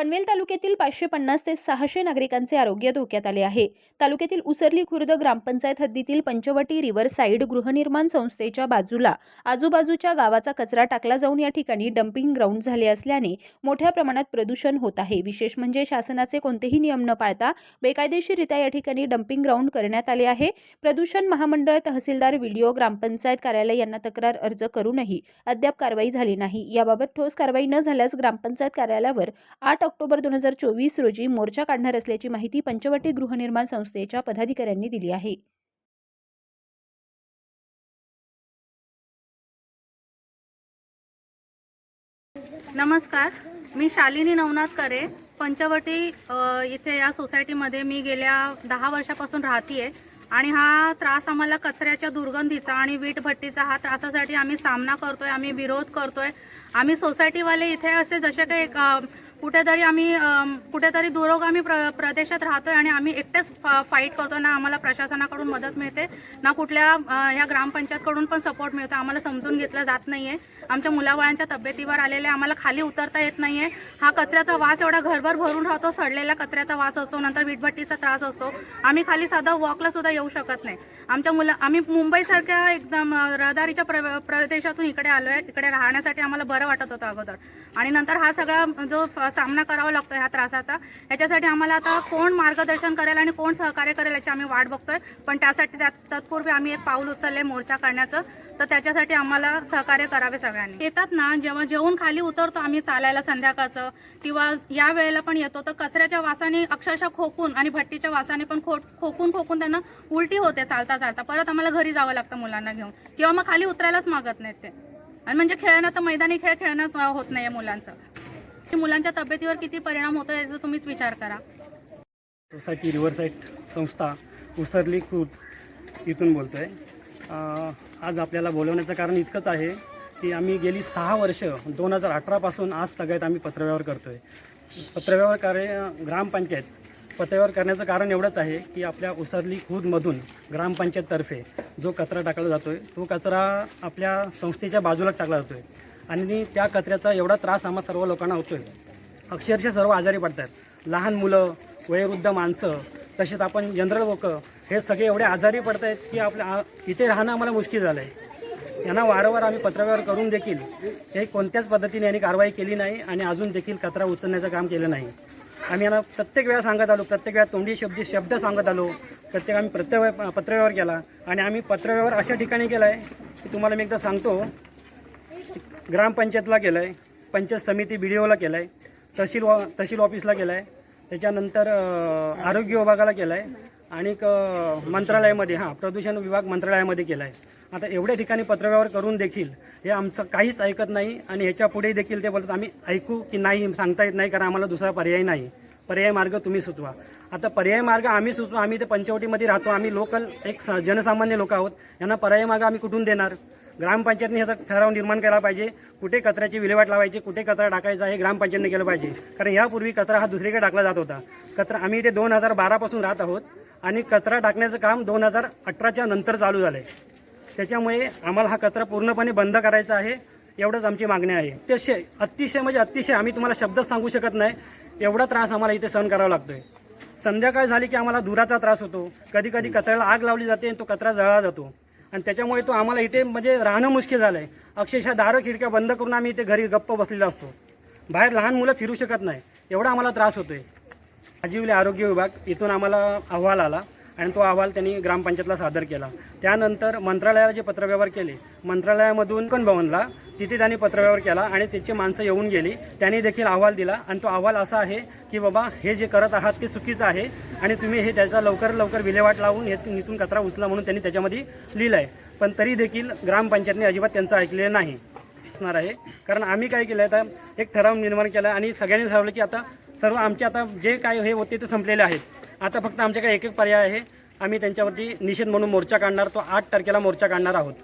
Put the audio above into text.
Panvel तालुक्यातील पाचशे पन्नास ते सहाशे नागरिकांचे आरोग्य धोक्यात आले आहे. तालुक्यातील उसरली खुर्द ग्रामपंचायत हद्दीतील पंचवटी रिव्हर साईड गृहनिर्माण संस्थेच्या बाजूला आजूबाजूच्या गावाचा कचरा टाकला जाऊन या ठिकाणी डम्पिंग ग्राउंड झाले असल्याने मोठ्या प्रमाणात प्रदूषण होत आहे. विशेष म्हणजे शासनाचे कोणतेही नियम न पाळता बेकायदेशीररित्या या ठिकाणी डम्पिंग ग्राउंड करण्यात आले आहे. प्रदूषण महामंडळ तहसीलदार व्हिडिओ ग्रामपंचायत कार्यालय यांना तक्रार अर्ज करूनही अद्याप कारवाई झाली नाही. याबाबत ठोस कारवाई न झाल्यास ग्रामपंचायत कार्यालयावर आठ ऑक्टोबर दोन हजार चोवीस रोजी मोर्चा काढणार असल्याची माहिती पंचवटी गृहनिर्माण संस्थेच्या पदाधिकाऱ्यांनी दिली आहे. नमस्कार. मी शालिनी नवनाथ करे. पंचवटी इथे या सोसायटीमध्ये मी गेल्या दहा वर्षापासून राहतीये आणि हा त्रास आम्हाला कचऱ्याच्या दुर्गंधीचा आणि वीटभट्टीचा हा त्रासासाठी आम्ही सामना करतोय आम्ही विरोध करतोय. आम्ही सोसायटीवाले इथे असे जसे काही कुठेतरी आम्ही कुठेतरी दुरोगामी प्र प्रदेशात राहतोय आणि आम्ही एकटेच फाईट करतो ना आम्हाला प्रशासनाकडून मदत मिळते ना कुठल्या या ह्या ग्रामपंचायतकडून पण सपोर्ट मिळतो. आम्हाला समजून घेतलं जात नाही आहे आमच्या मुलाबाळांच्या तब्येतीवर आलेले आम्हाला खाली उतरता येत नाही आहे हा कचऱ्याचा वास एवढा घरभर भरून राहतो सडलेला कचऱ्याचा वास असतो नंतर वीटभट्टीचा त्रास असतो. आम्ही खाली साधा वॉकला सुद्धा येऊ शकत नाही. आमच्या मुला आम्ही मुंबईसारख्या एकदम रहदारीच्या प्र प्रदेशातून इकडे आलो आहे इकडे राहण्यासाठी आम्हाला बरं वाटत होतं अगोदर. आणि नंतर हा सगळा जो फ- सामना करावा लागतो ह्या त्रासाचा. याच्यासाठी आम्हाला आता कोण मार्गदर्शन करेल आणि कोण सहकार्य करेल याची आम्ही वाट बघतोय. पण त्यासाठी त्यात- तत्पूर्वी आम्ही एक पाऊल उचलले मोर्चा काढण्याचं. तर त्याच्यासाठी आम्हाला सहकार्य करावे सगळ्यांनी. येतात ना जेव्हा जेवून खाली उतरतो आम्ही चालायला संध्याकाळचं. किंवा या वेळेला पण येतो. तर कचऱ्याच्या वासाने अक्षरशः खोकून आणि भट्टीच्या वासाने पण खो खोकून खोकून त्यांना उलटी होते चालता चालता. परत आम्हाला घरी जावं लागतं मुलांना घेऊन. किंवा मग खाली उतरायलाच मागत नाहीत ते. आणि म्हणजे खेळणं तर मैदानी खेळ खेळणंच होत नाही मुलांचं. मुलांच्या तब्येतीवर किती परिणाम होतो याचा तुम्हीच विचार करा. सोसायटी रिव्हरसाईड संस्था उसरली खुर्द इथून बोलतो आहे आज आपल्याला बोलवण्याचं कारण इतकंच आहे की आम्ही गेली सहा वर्ष दोन हजार अठरापासून आज तगायत आम्ही पत्रव्यवहार करतो आहे पत्रव्यवहार कार्य ग्रामपंचायत पत्रव्यवहार करण्याचं कारण एवढंच आहे की आपल्या उसरली खुर्दमधून ग्रामपंचायततर्फे जो कचरा टाकला जातो आहे तो कचरा आपल्या संस्थेच्या बाजूला टाकला जातो आहे आणि त्या कचऱ्याचा एवढा त्रास आम्हा सर्व लोकांना होतो आहे अक्षरशः सर्व आजारी पडतात लहान मुलं वयोवृद्ध माणसं तसेच आपण जनरल लोक हे सगळे एवढे आजारी पडत आहेत की आपल्या इथे राहणं आम्हाला मुश्किल झालं आहे यांना वारंवार आम्ही पत्रव्यवहार करून देखील हे कोणत्याच पद्धतीने यांनी कारवाई केली नाही आणि अजून देखील कचरा उचलण्याचं काम केलं नाही. आम्ही यांना प्रत्येक वेळा सांगत आलो प्रत्येक वेळा तोंडी शब्दी शब्द सांगत आलो प्रत्येक आम्ही प्रत्यव्य पत्रव्यवहार केला. आणि आम्ही पत्रव्यवहार अशा ठिकाणी केला आहे की तुम्हाला मी एकदा सांगतो ग्रामपंचायतला केलं आहे पंचायत समिती बी डी ओला केलं आहे तहसील वा तहसील ऑफिसला केलं आहे त्याच्यानंतर आरोग्य विभागाला केलं आहे आणि क- मंत्रालयामध्ये हां प्रदूषण विभाग मंत्रालयामध्ये केला आहे आता एवढ्या ठिकाणी पत्रव्यवहार करून देखील हे आमचं काहीच ऐकत नाही आणि ह्याच्या पुढे देखील ते बोलतात आम्ही ऐकू की नाही सांगता येत नाही कारण आम्हाला दुसरा पर्याय नाही. पर्याय मार्ग तुम्ही सुचवा. आता पर्याय मार्ग आम्ही सुचवा आम्ही ते पंचवटीमध्ये राहतो आम्ही लोकल एक स- जनसामान्य लोक आहोत यांना पर्याय मार्ग आम्ही कुठून देणार? ग्रामपंचायतने ह्याचा ठराव निर्माण केला पाहिजे. कुठे कचऱ्याची विल्हेवाट लावायची कुठे कचरा टाकायचा हे ग्रामपंचायतने केलं पाहिजे. कारण यापूर्वी कचरा हा दुसरीकडे टाकला जात होता. कचरा आम्ही इथे दोन हजार बारापासून राहत आहोत आणि कचरा टाकण्याचं काम दोन हजार अठराच्या नंतर चालू झालं आहे त्याच्यामुळे आम्हाला हा कचरा पूर्णपणे बंद करायचा आहे एवढंच आमची मागणी आहे. अतिशय अतिशय म्हणजे अतिशय आम्ही तुम्हाला शब्दच सांगू शकत नाही एवढा त्रास आम्हाला इथे सहन करावा लागतो आहे संध्याकाळ झाली की आम्हाला धुराचा त्रास होतो. कधी कधी कचऱ्याला आग लावली जाते आणि तो कचरा जळला जातो. आणि त्याच्यामुळे तो आम्हाला इथे म्हणजे राहणं मुश्किल झालं आहे अक्षरशः दारं खिडक्या बंद करून आम्ही इथे घरी गप्प बसलेला असतो. बाहेर लहान मुलं फिरू शकत नाही. एवढा आम्हाला त्रास होतो आहे आजीवले आरोग्य विभाग इथून आम्हाला अहवाल आला. आणि तो अहवाल त्यांनी ग्रामपंचायतला सादर केला. त्यानंतर मंत्रालयाला जे पत्रव्यवहार केले मंत्रालयामधून पण भवनला? तिथे त्यांनी पत्रव्यवहार केला आणि त्याची माणसं येऊन गेली. त्यांनी देखील अहवाल दिला आणि तो अहवाल असा आहे की बाबा हे जे करत आहात ते चुकीचं आहे आणि तुम्ही हे त्याचा लवकर लवकर विल्हेवाट लावून हे इथून कचरा उचला म्हणून त्यांनी त्याच्यामध्ये लिहिलं आहे पण तरी देखील ग्रामपंचायतने अजिबात त्यांचं ऐकलेलं नाही. असणार आहे. कारण आम्ही काय केलं आहे आता एक ठराव निर्माण केला आणि सगळ्यांनी ठरवलं की आता सर्व आमचे आता जे काय हे होते ते संपलेले आहेत. आता फक्त आमच्याकडे एक एक पर्याय आहे. आम्ही त्यांच्यावरती निषेध म्हणून मोर्चा काढणार तो आठ तारखेला मोर्चा काढणार आहोत.